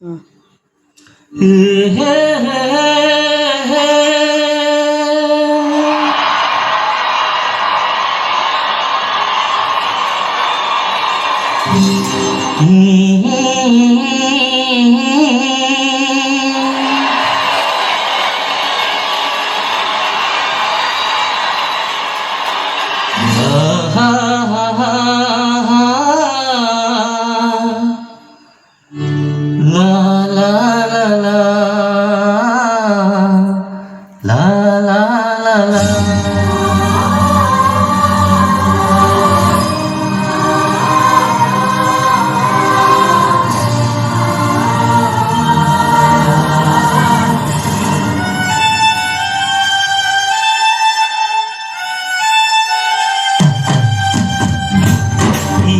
Hmm. Mm-hmm.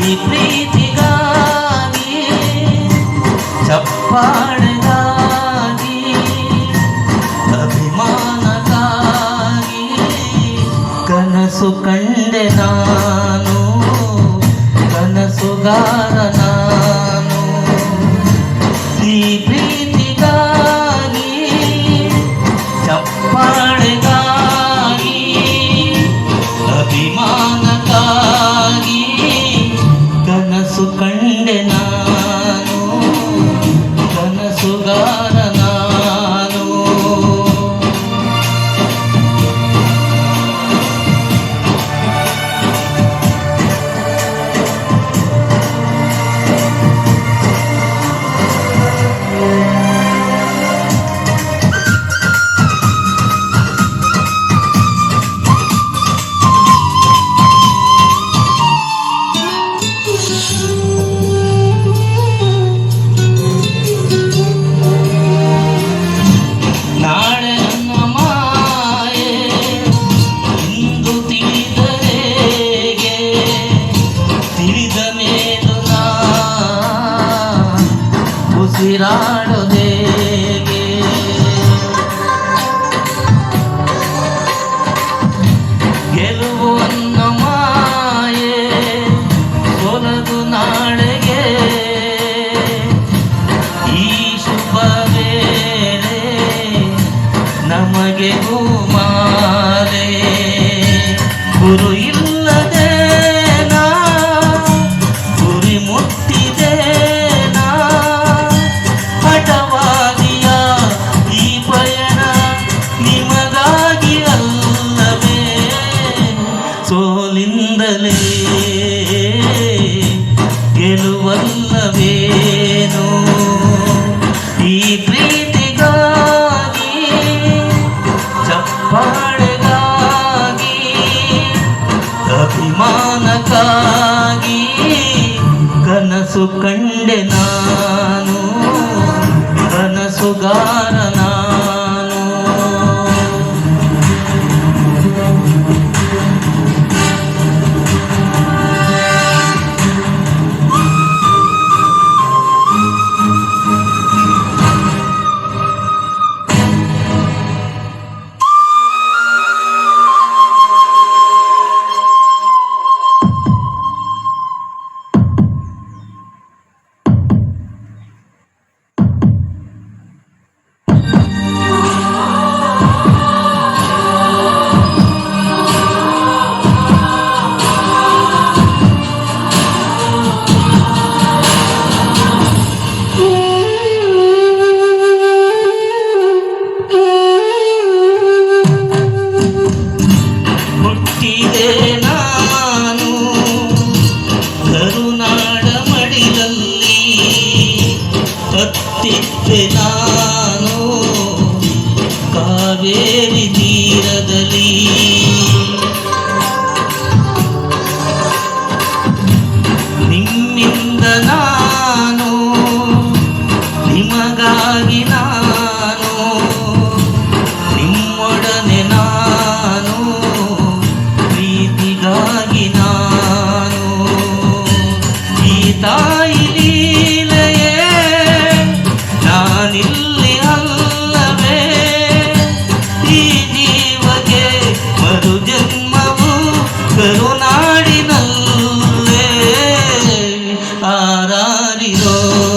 నీ ప్రీతిగాని చప్పాడుగాని అభిమానగాని కనసు కండె నాను కనసుగార నాను నీ ప్రీతి ಈ ಪ್ರೀತಿಗಾಗಿ ಚಪ್ಪಾಳೆಗಾಗಿ ಅಭಿಮಾನಕ್ಕಾಗಿ ಕನಸು ಕಂಡೆ ನಾನು ಕನಸುಗಾರ ನಾನು ಕಾವೇರಿ ತೀರದಲ್ಲಿ ನಿಮ್ಮಿಂದ ನಾ go.